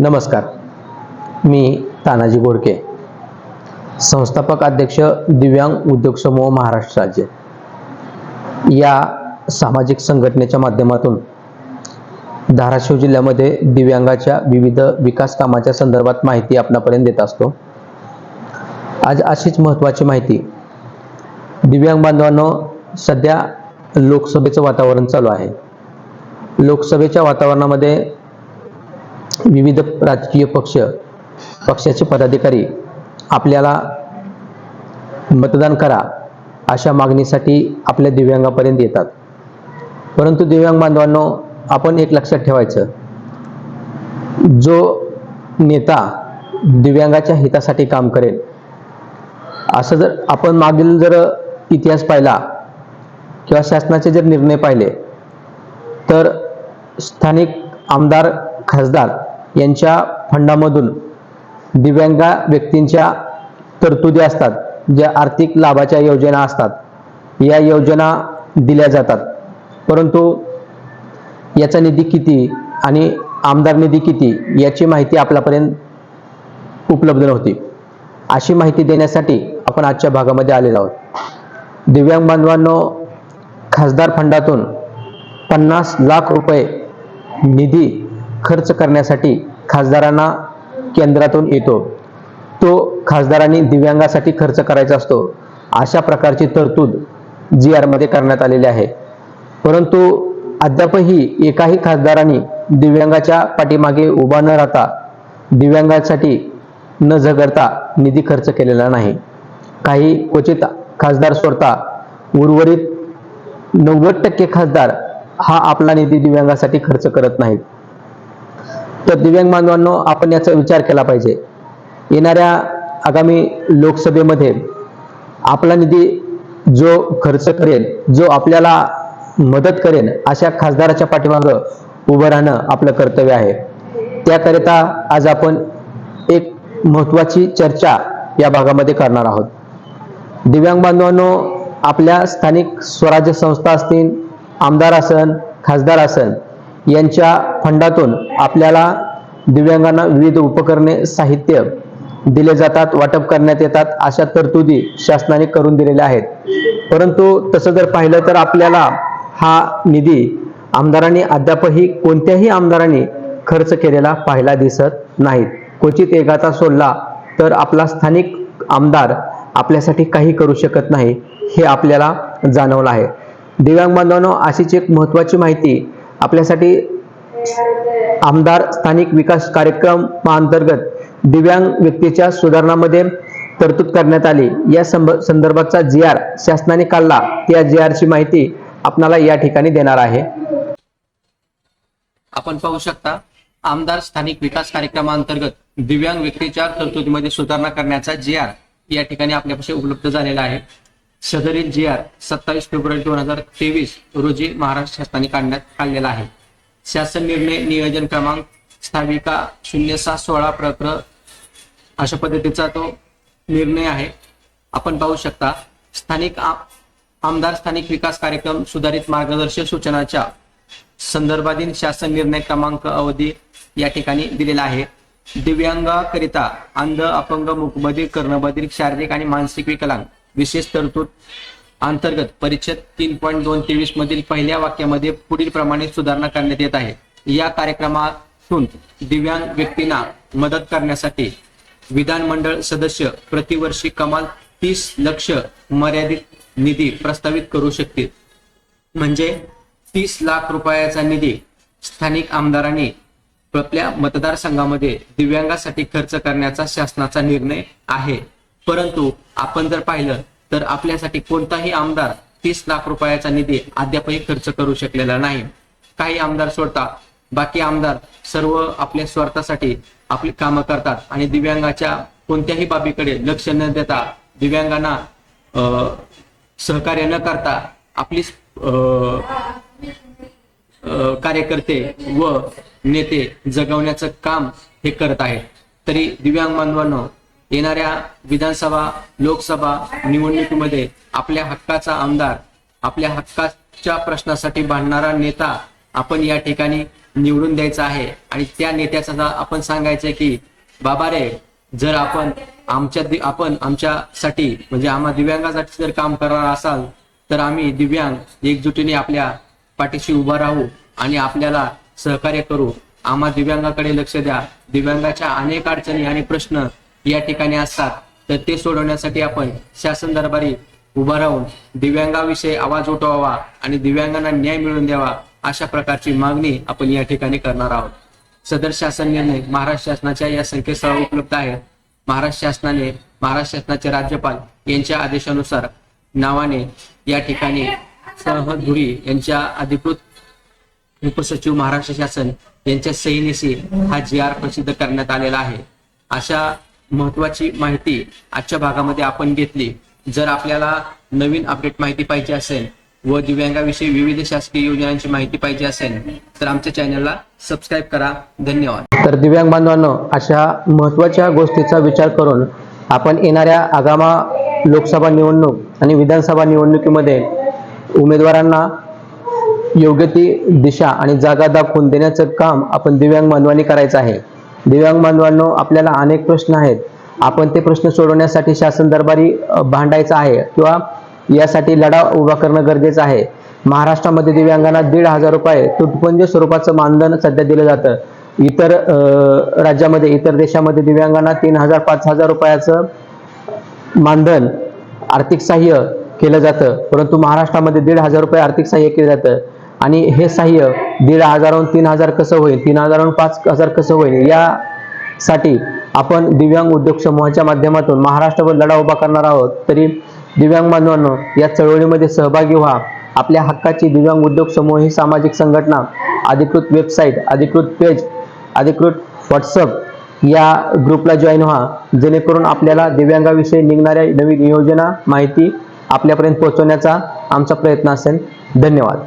नमस्कार. मी तानाजी गोडके. संस्थापक अध्यक्ष दिव्यांग उद्योग समूह महाराष्ट्र राज्य. या सामाजिक संघटनेच्या माध्यमातून धाराशिव जिल्ह्यामध्ये दिव्यांगाच्या विविध विकास कामाच्या संदर्भात माहिती आपणापर्यंत देत असतो. आज अशीच महत्त्वाची माहिती दिव्यांग बांधवांनो सध्या लोकसभेचं वातावरण चालू आहे. लोकसभेच्या वातावरणामध्ये विविध राजकीय पक्ष पक्षाचे पदाधिकारी आपल्याला मतदान करा अशा मागणीसाठी आपल्या दिव्यांगापर्यंत येतात. परंतु दिव्यांग बांधवांनो आपण एक लक्षात ठेवायचं. जो नेता दिव्यांगाच्या हितासाठी काम करेल असं जर आपण मागील जर इतिहास पाहिला किंवा शासनाचे जर निर्णय पाहिले तर स्थानिक आमदार खासदार यांच्या फंडामधून दिव्यांगा व्यक्तींच्या तरतुदी असतात ज्या आर्थिक लाभाच्या योजना असतात. या योजना दिल्या जातात. परंतु याचा निधी किती आणि आमदार निधी किती याची माहिती आपल्यापर्यंत उपलब्ध नव्हती. अशी माहिती देण्यासाठी आपण आजच्या भागामध्ये आलेलो आहोत. दिव्यांग बांधवांनो खासदार फंडातून पन्नास लाख रुपये निधी खर्च करण्यासाठी खासदारांना केंद्रातून येतो. तो खासदारांनी दिव्यांगासाठी खर्च करायचा असतो. अशा प्रकारची तरतूद जी आरमध्ये करण्यात आलेली आहे. परंतु अद्यापही एकाही खासदारांनी दिव्यांगाच्या पाठीमागे उभा न राहता दिव्यांगासाठी न झगडता निधी खर्च केलेला नाही. काही क्वचित खासदार स्वतः उर्वरित नव्वद टक्के खासदार हा आपला निधी दिव्यांगासाठी खर्च करत नाहीत. तर दिव्यांग बांधवांनो आपण याचा विचार केला पाहिजे. येणाऱ्या आगामी लोकसभेमध्ये आपला निधी जो खर्च करेल जो आपल्याला मदत करेल अशा खासदाराच्या पाठीमागं उभं राहणं आपलं कर्तव्य आहे. त्याकरिता आज आपण एक महत्त्वाची चर्चा या भागामध्ये करणार आहोत. दिव्यांग बांधवांनो आपल्या स्थानिक स्वराज्य संस्था असतील आमदार असन खासदार असन यांच्या फंडातून आपल्याला दिव्यांगांना विविध उपकरणे साहित्य दिले जातात वाटप करण्यात येतात अशा तरतुदी शासनाने करून दिलेल्या आहेत. परंतु तसं जर पाहिलं तर आपल्याला हा निधी आमदारांनी अद्यापही कोणत्याही आमदारांनी खर्च केलेला पाहायला दिसत नाहीत क्वचित एकाचा सोडला तर आपला स्थानिक आमदार आपल्यासाठी काही करू शकत नाही हे आपल्याला जाणवलं आहे. दिव्यांग बांधवांनो अशीच एक महत्त्वाची माहिती आपल्यासाठी आमदार स्थानिक विकास कार्यक्रमाअंतर्गत दिव्यांग व्यक्तीच्या सुधारणामध्ये तरतूद करण्यात आली. या संदर्भाचा जी आर शासनाने काढला त्या जी आरची माहिती आपणाला या ठिकाणी देणार आहे. आपण पाहू शकता आमदार स्थानिक विकास कार्यक्रमाअंतर्गत दिव्यांग व्यक्तीच्या तरतुदीमध्ये सुधारणा करण्याचा जी आर या ठिकाणी आपल्यापाशी उपलब्ध झालेला आहे. सदरील जी आर सत्तावीस फेब्रुवारी दोन हजार तेवीस रोजी महाराष्ट्र शासनाने काढण्यात काढलेला आहे. शासन निर्णय नियोजन क्रमांक स्थाविका शून्य सहा सोळा प्रकर अशा पद्धतीचा तो निर्णय आहे. आपण पाहू शकता स्थानिक आमदार स्थानिक विकास कार्यक्रम सुधारित मार्गदर्शक सूचनाच्या संदर्भातील शासन निर्णय क्रमांक अवधी या ठिकाणी दिलेला आहे. दिव्यांगाकरिता अंध अपंग मुकबधीर कर्णबधीर शारीरिक आणि मानसिक विकलांग विशेष तरतूद अंतर्गत परिच्छेद तीन पॉईंट दोन तेवीस मधील पहिल्या वाक्यामध्ये पुढील प्रमाणे सुधारणा करण्यात येत आहे. या कार्यक्रमातून दिव्यांग व्यक्तींना मदत करण्यासाठी विधानमंडळ सदस्य प्रतिवर्षी कमाल तीस लक्ष मर्यादित निधी प्रस्तावित करू शकतील. म्हणजे तीस लाख रुपयाचा निधी स्थानिक आमदारांनी आपल्या मतदारसंघामध्ये दिव्यांगासाठी खर्च करण्याचा शासनाचा निर्णय आहे. परंतु आपण जर पाहिलं तर आपल्यासाठी कोणताही आमदार तीस लाख रुपयाचा निधी अद्यापही खर्च करू शकलेला नाही. काही आमदार सोडता बाकी आमदार सर्व आपल्या स्वार्थासाठी आपली कामं करतात आणि दिव्यांगाच्या कोणत्याही बाबीकडे लक्ष न देता दिव्यांगांना अं, सहकार्य न करता आपली अं, कार्यकर्ते व नेते जगवण्याचं काम हे करत आहेत. तरी दिव्यांग बांधवांनो येणाऱ्या विधानसभा लोकसभा निवडणुकीमध्ये आपल्या हक्काचा आमदार आपल्या हक्काच्या प्रश्नासाठी भांडणारा नेता आपण या ठिकाणी निवडून द्यायचा आहे. आणि त्या नेत्याचा आपण सांगायचं की बाबा रे जर आपण आमच्या आपण आमच्यासाठी म्हणजे आम्हा दिव्यांगासाठी जर काम करणार असाल तर आम्ही दिव्यांग एकजुटीने आपल्या पाठीशी उभा राहू आणि आपल्याला सहकार्य करू. आम्हा दिव्यांगाकडे लक्ष द्या. दिव्यांगाच्या अनेक अडचणी आणि प्रश्न या ठिकाणी असतात तर ते सोडवण्यासाठी आपण शासन दरबारी उभा राहून दिव्यांगाविषयी आवाज उठवावा आणि दिव्यांगांना न्याय मिळवून द्यावा अशा प्रकारची मागणी आपण या ठिकाणी करणार आहोत. सदर शासन निर्णय महाराष्ट्र शासनाच्या या संकेतस्थळावर उपलब्ध आहेत महाराष्ट्र शासनाने महाराष्ट्र शासनाचे राज्यपाल यांच्या आदेशानुसार नावाने या ठिकाणी सहधुरी यांच्या अधिकृत उपसचिव महाराष्ट्र शासन यांच्या सहीनिशी हा जी आर प्रसिद्ध करण्यात आलेला आहे. अशा महत्वाची माहिती आजच्या भागामध्ये आपण घेतली. जर आपल्याला नवीन अपडेट माहिती पाहिजे असेल व दिव्यांगाविषयी विविध शासकीय योजनांची माहिती पाहिजे असेल तर आमच्या चॅनलला सबस्क्राईब करा. धन्यवाद. तर दिव्यांग बांधवांनो अशा महत्त्वाच्या गोष्टीचा विचार करून आपण येणाऱ्या आगामा लोकसभा निवडणूक आणि विधानसभा निवडणुकीमध्ये उमेदवारांना योग्य ती दिशा आणि जागा दाखवून देण्याचं काम आपण दिव्यांग बांधवांनी करायचं आहे. दिव्यांग बांधवांनो आपल्याला अनेक प्रश्न आहेत. आपण ते प्रश्न सोडवण्यासाठी शासन दरबारी भांडायचं आहे किंवा यासाठी लढा उभा करणं गरजेचं आहे. महाराष्ट्रामध्ये दिव्यांगांना दीड हजार रुपये तुटपुंज स्वरूपाचं मानधन सध्या दिलं जातं. इतर राज्यामध्ये इतर देशामध्ये दिव्यांगांना तीन हजार पाच हजार रुपयाचं मानधन आर्थिक सहाय्य केलं जातं. परंतु महाराष्ट्रामध्ये दीड हजार रुपये आर्थिक सहाय्य केलं जातं. आणि हे सहाय्य दीड हजाराहून तीन हजार कसं होईल तीन हजाराहून पाच हजार कसं होईल यासाठी आपण दिव्यांग उद्योग समूहाच्या माध्यमातून महाराष्ट्रभर लढा उभा करणार आहोत. तरी दिव्यांग बांधवांनो या चळवळीमध्ये सहभागी व्हा. आपल्या हक्काची दिव्यांग उद्योग समूह ही सामाजिक संघटना अधिकृत वेबसाईट अधिकृत पेज अधिकृत व्हॉट्सअप या ग्रुपला जॉईन व्हा. जेणेकरून आपल्याला दिव्यांगाविषयी निघणाऱ्या नवीन योजना माहिती आपल्यापर्यंत पोहोचवण्याचा आमचा प्रयत्न असेल. धन्यवाद.